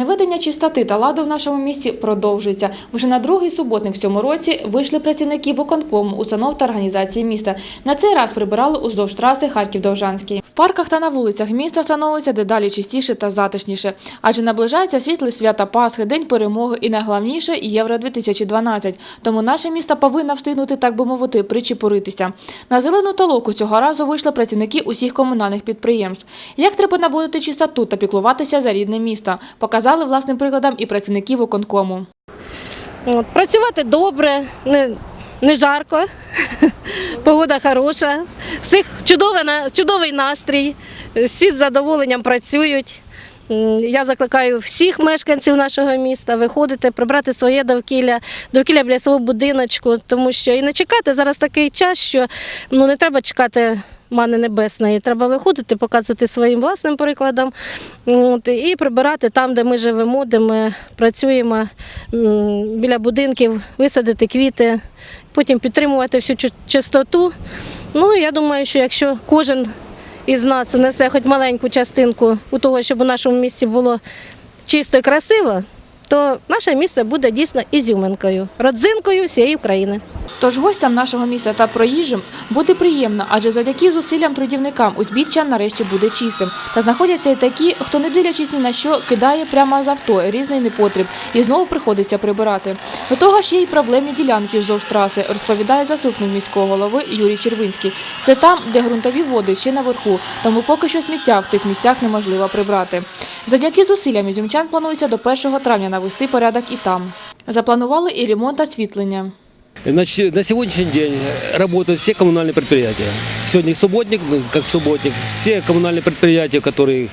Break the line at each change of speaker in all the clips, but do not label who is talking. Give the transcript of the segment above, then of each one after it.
Наведення чистоти та ладу в нашому місті продовжується. Вже на другий суботник в цьому році вийшли працівники виконкому установ та організації міста. На цей раз прибирали уздовж траси Харків-Довжанський. В парках та на вулицях міста становиться дедалі чистіше та затишніше, адже наближається світле свята Пасхи, День перемоги і найголовніше Євро 2012. Тому наше місто повинно встигнути, так би мовити, причепуритися. На зелену толоку цього разу вийшли працівники усіх комунальних підприємств. Як треба наводити чистоту та піклуватися за рідне місто, показали власним прикладом і працівників виконкому.
От, працювати добре, не, не жарко, погода хороша, всіх чудовий, чудовий настрій, всі з задоволенням працюють. Я закликаю всіх мешканців нашого міста виходити, прибрати своє довкілля, довкілля біля свого будиночку, тому що і не чекати зараз такий час, що ну, не треба чекати мани небесної. Треба виходити, показувати своїм власним прикладом от, і прибирати там, де ми живемо, де ми працюємо біля будинків, висадити квіти, потім підтримувати всю чистоту. Ну, я думаю, що якщо кожен із нас внесе хоч маленьку частинку у того, щоб у нашому місті було чисто і красиво, то наше місце буде дійсно ізюминкою, родзинкою всієї України.
Тож гостям нашого міста та проїжджим буде приємно, адже завдяки зусиллям трудівникам узбіччя нарешті буде чистим. Та знаходяться і такі, хто не дивлячись ні на що, кидає прямо з авто різний непотріб і знову приходиться прибирати. До того ж є й проблемні ділянки вздовж траси, розповідає заступник міського голови Юрій Червинський. Це там, де ґрунтові води ще наверху, тому поки що сміття в тих місцях неможливо прибрати. Завдяки зусиллям ізюмчан планується до 1 травня навести порядок і там. Запланували і ремонт освітлення.
Значит, на сегодняшний день работают все коммунальные предприятия. Сегодня субботник, ну, как субботник, все коммунальные предприятия, которые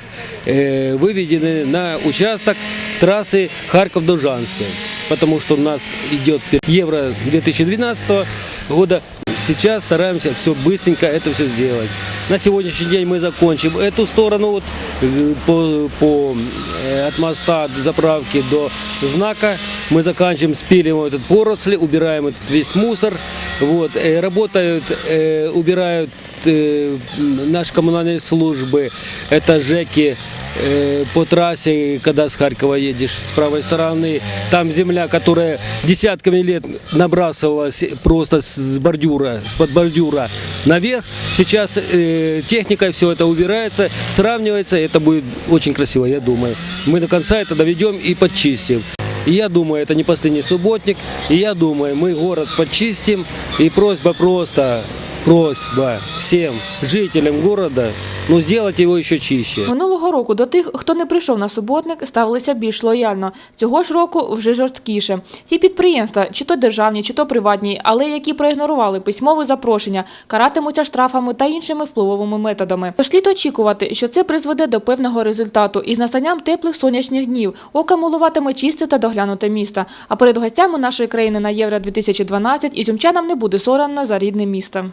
э, выведены на участок трассы Харьков-Должанская. Потому что у нас идет Евро 2012 года. Сейчас стараемся все быстренько это все сделать. На сегодняшний день мы закончим эту сторону вот, э, по, по, э, от моста до заправки до знака. Мы заканчиваем, спиливаем этот поросли, убираем этот весь мусор. Вот, э, работают, э, убирают э, м, наши коммунальные службы. Это ЖЭКи э, по трассе, когда с Харькова едешь с правой стороны. Там земля, которая десятками лет набрасывалась просто с бордюра, под бордюра наверх. Сейчас э, техникой все это убирается, сравнивается, это будет очень красиво, я думаю. Мы до конца это доведем и подчистим. И я думаю, это не последний субботник. И я думаю, мы город подчистим. И просьба просто, просьба всем жителям города, ну, сделать его еще чище.
Минулого року до тих, хто не прийшов на суботник, ставилися більш лояльно. Цього ж року вже жорсткіше. Ті підприємства, чи то державні, чи то приватні, але які проігнорували письмове запрошення, каратимуться штрафами та іншими впливовими методами. Тож слід очікувати, що це призведе до певного результату. І з настанням теплих сонячних днів ока милуватиме чисте та доглянуте місто. А перед гостями нашої країни на Євро 2012 ізюмчанам не буде соромно за рідне місто.